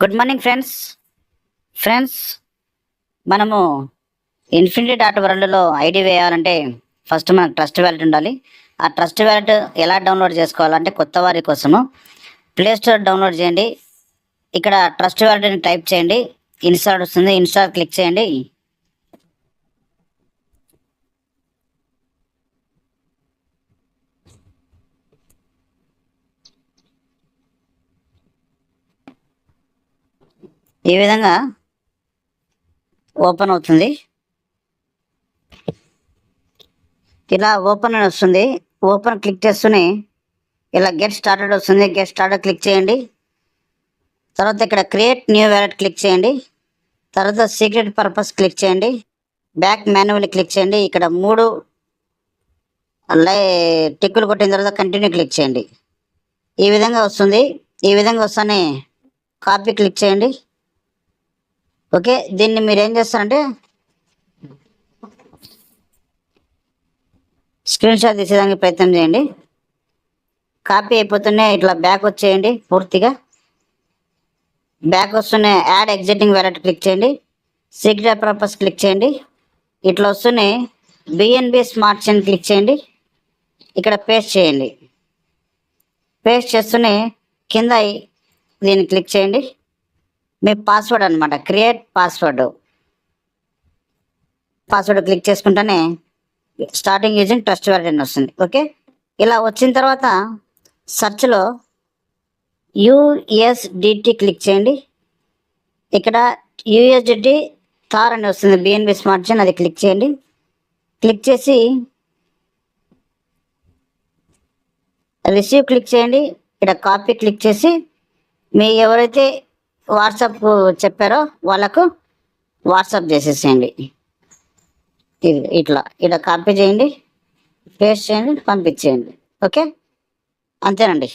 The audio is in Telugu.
గుడ్ మార్నింగ్ ఫ్రెండ్స్ ఫ్రెండ్స్ మనము ఇన్ఫినిటీ డాట్ వరల్డ్లో ఐడి వేయాలంటే ఫస్ట్ మనకు ట్రస్ట్ వ్యాలెట్ ఉండాలి. ఆ ట్రస్ట్ వ్యాలెట్ ఎలా డౌన్లోడ్ చేసుకోవాలంటే కొత్త వారి కోసము. ప్లే స్టోర్ డౌన్లోడ్ చేయండి. ఇక్కడ ట్రస్ట్ వ్యాలెట్ని టైప్ చేయండి. ఇన్స్టాల్ వస్తుంది. ఇన్స్టాల్ క్లిక్ చేయండి. ఈ విధంగా ఓపెన్ అవుతుంది? ఇలా ఓపెన్ అని వస్తుంది. ఓపెన్ క్లిక్ చేస్తూనే ఇలా గెట్ స్టార్టెడ్ వస్తుంది. గెట్ స్టార్టెడ్ క్లిక్ చేయండి. తర్వాత ఇక్కడ క్రియేట్ న్యూ వ్యాలెట్ క్లిక్ చేయండి. తర్వాత సీక్రెట్ పర్పస్ క్లిక్ చేయండి. బ్యాక్ మాన్యువల్ క్లిక్ చేయండి. ఇక్కడ మూడు లై టిక్కులు కొట్టిన తర్వాత కంటిన్యూ క్లిక్ చేయండి. ఈ విధంగా వస్తుంది. ఈ విధంగా వస్తానే కాపీ క్లిక్ చేయండి. ఓకే దీన్ని మీరు ఏం చేస్తారంటే స్క్రీన్ షాట్ తీసేదానికి ప్రయత్నం చేయండి. కాపీ అయిపోతూనే ఇట్లా బ్యాక్ వచ్చేయండి పూర్తిగా. బ్యాక్ వస్తూనే యాడ్ ఎగ్జిటింగ్ వ్యాలెట్ క్లిక్ చేయండి. సీక్రెట్ పర్పస్ క్లిక్ చేయండి. ఇట్లా వస్తూనే బిఎన్బి స్మార్ట్ చైన్ క్లిక్ చేయండి. ఇక్కడ పేస్ట్ చేయండి. పేస్ట్ చేస్తూనే కింద దీన్ని క్లిక్ చేయండి. మీ పాస్వర్డ్ అనమాట క్రియేట్ పాస్వర్డ్ పాస్వర్డ్ క్లిక్ చేసుకుంటేనే స్టార్టింగ్ యూజింగ్ ట్రస్ట్ వ్యాలెట్ అని వస్తుంది. ఓకే ఇలా వచ్చిన తర్వాత సర్చ్లో యుఎస్డిటి క్లిక్ చేయండి. ఇక్కడ యుఎస్డిటి తార్ అని వస్తుంది. బిఎన్బి స్మార్ట్ చైన్ అది క్లిక్ చేయండి. క్లిక్ చేసి రిసీవ్ క్లిక్ చేయండి. ఇక్కడ కాపీ క్లిక్ చేసి మీ ఎవరైతే వాట్సాప్ చెప్పారో వాళ్ళకు వాట్సాప్ చేసేసేయండి. ఇట్లా ఇట్లా ఇలా కాపీ చేయండి పేస్ట్ చేయండి పంపించేయండి. ఓకే? అంతేనండి.